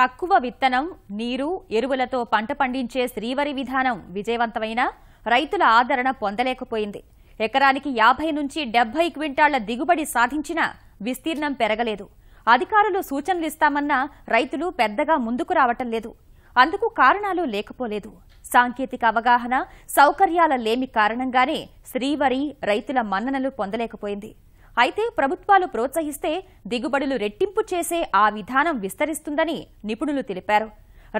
తక్కువ విత్తనం నీరు ఎరువులతో పంట పండించే శ్రీవరి విధానం విజయవంతమైన రైతుల ఆదరణ పొందలేకపోయింది. ఎకరానికి యాభై నుంచి డెబ్బై క్వింటాళ్ళ దిగుబడి సాధించినా విస్తీర్ణం పెరగలేదు. అధికారులు సూచనలిస్తామన్నా రైతులు పెద్దగా ముందుకు రావటం లేదు. అందుకు కారణాలు లేకపోలేదు. సాంకేతిక అవగాహన సౌకర్యాల లేమి కారణంగానే శ్రీవరి రైతుల మన్ననలు పొందలేకపోయింది. అయితే ప్రభుత్వాలు ప్రోత్సహిస్తే దిగుబడులు రెట్టింపు చేసే ఆ విధానం విస్తరిస్తుందని నిపుణులు తెలిపారు.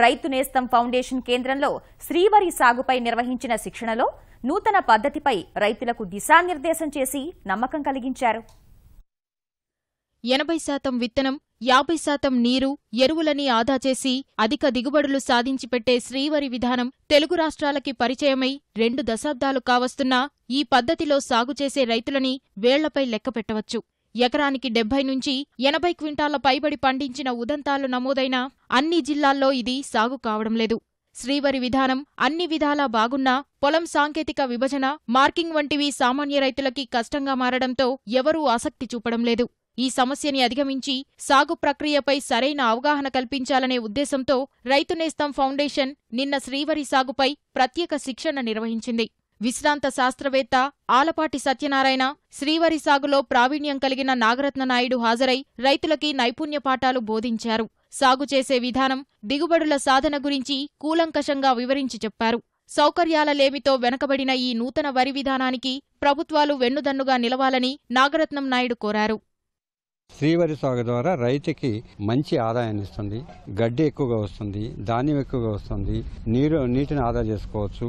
రైతు నేస్తం ఫౌండేషన్ కేంద్రంలో శ్రీవరి సాగుపై నిర్వహించిన శిక్షణలో నూతన పద్ధతిపై రైతులకు దిశానిర్దేశం చేసి నమ్మకం కలిగించారు. ఎనభై శాతం విత్తనం యాభై శాతం నీరు ఎరువులని ఆదా చేసి అధిక దిగుబడులు సాధించిపెట్టే శ్రీవరి విధానం తెలుగు రాష్ట్రాలకి పరిచయమై రెండు దశాబ్దాలు కావస్తున్నా ఈ పద్ధతిలో సాగు చేసే రైతులని వేళ్ళపై లెక్కపెట్టవచ్చు ఎకరానికి డెబ్బై నుంచి ఎనభై క్వింటాల పైబడి పండించిన ఉదంతాలు నమోదైనా అన్ని జిల్లాల్లో ఇది సాగు కావడం లేదు. శ్రీవరి విధానం అన్ని విధాలా బాగున్నా పొలం సాంకేతిక విభజన మార్కింగ్ వంటివి సామాన్య రైతులకి కష్టంగా మారడంతో ఎవరూ ఆసక్తి చూపడం లేదు. ఈ సమస్యని అధిగమించి సాగు ప్రక్రియపై సరైన అవగాహన కల్పించాలనే ఉద్దేశంతో రైతు నేస్తం ఫౌండేషన్ నిన్న శ్రీవరి సాగుపై ప్రత్యేక శిక్షణ నిర్వహించింది. విశ్రాంత శాస్త్రవేత్త ఆలపాటి సత్యనారాయణ శ్రీవరి సాగులో ప్రావీణ్యం కలిగిన నాగరత్న నాయుడు హాజరై రైతులకి నైపుణ్య పాఠాలు బోధించారు. సాగు చేసే విధానం దిగుబడుల సాధన గురించి కూలంకషంగా వివరించి చెప్పారు. సౌకర్యాల లేమితో వెనకబడిన ఈ నూతన వరి విధానానికి ప్రభుత్వాలు వెన్నుదన్నుగా నిలవాలని నాగరత్నం నాయుడు కోరారు. శ్రీవరి సాగు ద్వారా రైతుకి మంచి ఆదాయాన్ని ఇస్తుంది గడ్డి ఎక్కువగా వస్తుంది ధాన్యం ఎక్కువగా వస్తుంది నీరు నీటిని ఆదా చేసుకోవచ్చు.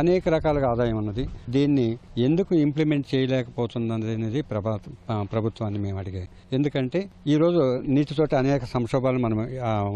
అనేక రకాలుగా ఆదాయం ఉన్నది. దీన్ని ఎందుకు ఇంప్లిమెంట్ చేయలేకపోతుంది అనేది ప్రభా ప్రభుత్వాన్ని మేము అడిగాయి. ఎందుకంటే ఈరోజు నీటితోటి అనేక సంక్షోభాలు మనం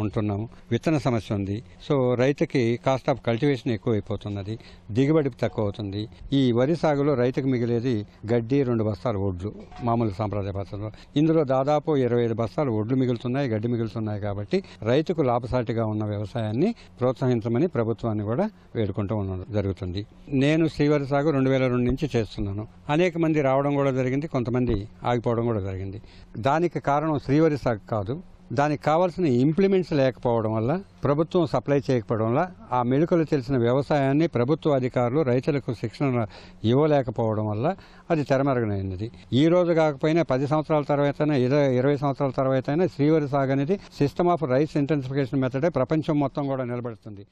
ఉంటున్నాము. విత్తన సమస్య ఉంది. సో రైతుకి కాస్ట్ ఆఫ్ కల్టివేషన్ ఎక్కువైపోతున్నది. దిగుబడి తక్కువ అవుతుంది ఈ వరి సాగులో రైతుకు మిగిలేది గడ్డి రెండు బస్తాలు ఒడ్లు మామూలు సాంప్రదాయ పద్ధతిలో. ఇందులో దాదాపు ఇరవై ఐదు బస్తాలు ఒడ్లు మిగులుతున్నాయి గడ్డి మిగులుతున్నాయి కాబట్టి రైతుకు లాభసాటిగా ఉన్న వ్యవసాయాన్ని ప్రోత్సహించమని ప్రభుత్వాన్ని కూడా వేడుకుంటూ ఉండడం జరుగుతుంది. నేను శ్రీవారి సాగు రెండు వేల రెండు నుంచి చేస్తున్నాను. అనేక మంది రావడం కూడా జరిగింది కొంతమంది ఆగిపోవడం కూడా జరిగింది. దానికి కారణం శ్రీవారి సాగు కాదు. దానికి కావాల్సిన ఇంప్లిమెంట్స్ లేకపోవడం వల్ల ప్రభుత్వం సప్లై చేయకపోవడం వల్ల ఆ మెళుకలు తెలిసిన వ్యవసాయాన్ని ప్రభుత్వ అధికారులు రైతులకు శిక్షణ ఇవ్వలేకపోవడం వల్ల అది తెరమరగనైనది ఈ రోజు కాకపోయినా పది సంవత్సరాల తర్వాత ఇరవై ఇరవై సంవత్సరాల తర్వాత అయినా శ్రీవరి సాగు అనేది సిస్టమ్ ఆఫ్ రైస్ ఇంటెన్సిఫికేషన్ మెథడే ప్రపంచం మొత్తం కూడా నిలబడుతుంది.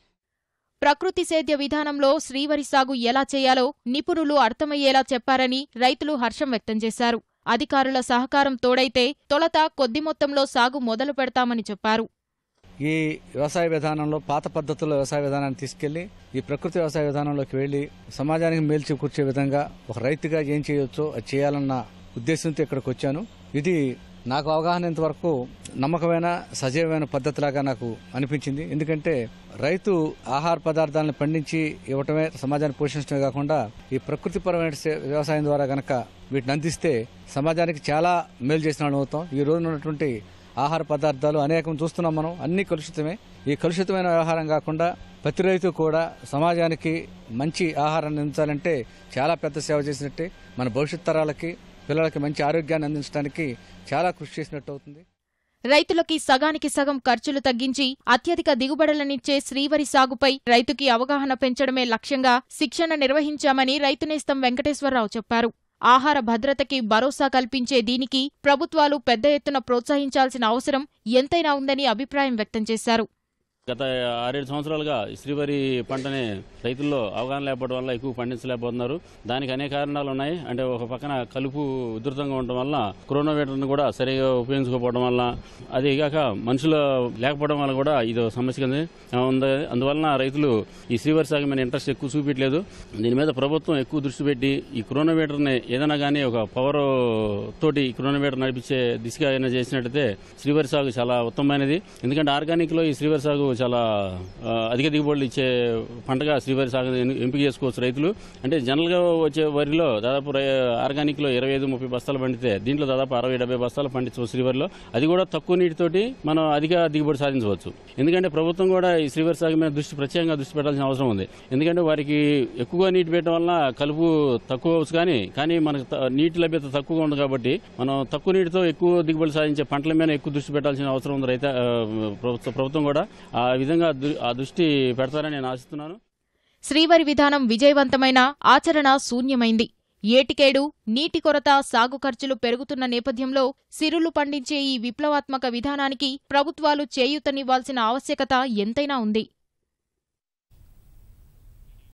ప్రకృతి సేద్య విధానంలో శ్రీవరి సాగు ఎలా చేయాలో నిపుణులు అర్థమయ్యేలా చెప్పారని రైతులు హర్షం వ్యక్తం చేశారు. అధికారుల సహకారం తోడైతే తొలత కొద్ది మొత్తంలో సాగు మొదలు పెడతామని చెప్పారు. ఈ వ్యవసాయ విధానంలో పాత పద్ధతుల్లో వ్యవసాయ విధానాన్ని తీసుకెళ్ళి ఈ ప్రకృతి వ్యవసాయ విధానంలోకి వెళ్ళి సమాజానికి మేల్చి కూర్చే విధంగా ఒక రైతుగా ఏం చేయొచ్చో అది చేయాలన్న ఉద్దేశంతో ఇక్కడికి వచ్చాను. ఇది నాకు అవగాహన ఇంతవరకు నమ్మకమైన సజీవమైన పద్ధతిలాగా నాకు అనిపించింది. ఎందుకంటే రైతు ఆహార పదార్థాలను పండించి ఇవ్వటమే సమాజాన్ని పోషించడమే కాకుండా ఈ ప్రకృతిపరమైన వ్యవసాయం ద్వారా గనక వీటిని అందిస్తే సమాజానికి చాలా మేలు చేసిన అవుతాం. ఈ రోజున ఉన్నటువంటి ఆహార పదార్థాలు అనేకం చూస్తున్నాం మనం. అన్ని కలుషితమే. ఈ కలుషితమైన ఆహారం కాకుండా ప్రతి రైతు కూడా సమాజానికి మంచి ఆహారాన్ని అందించాలంటే చాలా పెద్ద సేవ చేసినట్టే. మన భవిష్యత్ తరాలకి పిల్లలకి మంచి ఆరోగ్యాన్ని అందించడానికి చాలా కృషి చేసినట్టు అవుతుంది. రైతులకి సగానికి సగం ఖర్చులు తగ్గించి అత్యధిక దిగుబడులనిచ్చే శ్రీవరి సాగుపై రైతుకి అవగాహన పెంచడమే లక్ష్యంగా శిక్షణ నిర్వహించామని రైతునేస్తం వెంకటేశ్వరరావు చెప్పారు. ఆహార భద్రతకి భరోసా కల్పించే దీనికి ప్రభుత్వాలు పెద్ద ఎత్తున ప్రోత్సహించాల్సిన అవసరం ఎంతైనా ఉందని అభిప్రాయం వ్యక్తం చేశారు. గత ఆరేడు సంవత్సరాలుగా శ్రీవరి పంటని రైతుల్లో అవగాహన లేకపోవడం వల్ల ఎక్కువ పండించలేకపోతున్నారు. దానికి అనేక కారణాలు ఉన్నాయి. అంటే ఒక పక్కన కలుపు ఉధృతంగా ఉండటం వల్ల క్రోనోవేటర్ను కూడా సరిగా ఉపయోగించుకోకపోవడం వల్ల అది కాక మనుషులు లేకపోవడం వల్ల కూడా ఇది సమస్య ఉంది. అందువలన రైతులు ఈ శ్రీవరి సాగు మీద ఇంట్రెస్ట్ ఎక్కువ చూపించలేదు దీని మీద ప్రభుత్వం ఎక్కువ దృష్టి పెట్టి ఈ క్రోనోవేటర్ని ఏదైనా కానీ ఒక పవర్ తోటి ఈ క్రోనోవేటర్ నడిపించే దిశగా ఏమైనా చేసినట్టయితే శ్రీవరి సాగు చాలా ఉత్తమమైనది. ఎందుకంటే ఆర్గానిక్లో ఈ శ్రీవరి సాగు చాలా అధిక దిగుబడులు ఇచ్చే పంటగా శ్రీవారి సాగు ఎంపిక చేసుకోవచ్చు రైతులు. అంటే జనరల్గా వచ్చే వరిలో దాదాపు ఆర్గానిక్లో ఇరవై ఐదు ముప్పై బస్తాలు పండితే దీంట్లో దాదాపు అరవై డెబ్బై బస్తాలు పండించవచ్చు శ్రీవారిలో. అది కూడా తక్కువ నీటితోటి మనం అధిక దిగుబడి సాధించవచ్చు. ఎందుకంటే ప్రభుత్వం కూడా ఈ శ్రీవారి సాగు మీద దృష్టి ప్రత్యేకంగా దృష్టి పెట్టాల్సిన అవసరం ఉంది. ఎందుకంటే వారికి ఎక్కువగా నీటి పెట్టడం వల్ల కలుపు తక్కువ అవచ్చు కానీ కానీ మనకు త- నీటి లభ్యత తక్కువగా ఉంది కాబట్టి మనం తక్కువ నీటితో ఎక్కువ దిగుబడి సాధించే పంటల మీద ఎక్కువ దృష్టి పెట్టాల్సిన అవసరం ఉంది రైత ప్రభుత్వ ప్రభుత్వం కూడా. ఆ విధంగా ఆ దృష్టి పెడతారని నేను ఆశిస్తున్నాను. శ్రీవరి విధానం విజయవంతమైన ఆచరణ శూన్యమైంది. ఏటికేడు నీటి కొరత సాగు ఖర్చులు పెరుగుతున్న నేపథ్యంలో సిరులు పండించే ఈ విప్లవాత్మక విధానానికి ప్రభుత్వాలు చేయూతనివ్వాల్సిన ఆవశ్యకత ఎంతైనా ఉంది.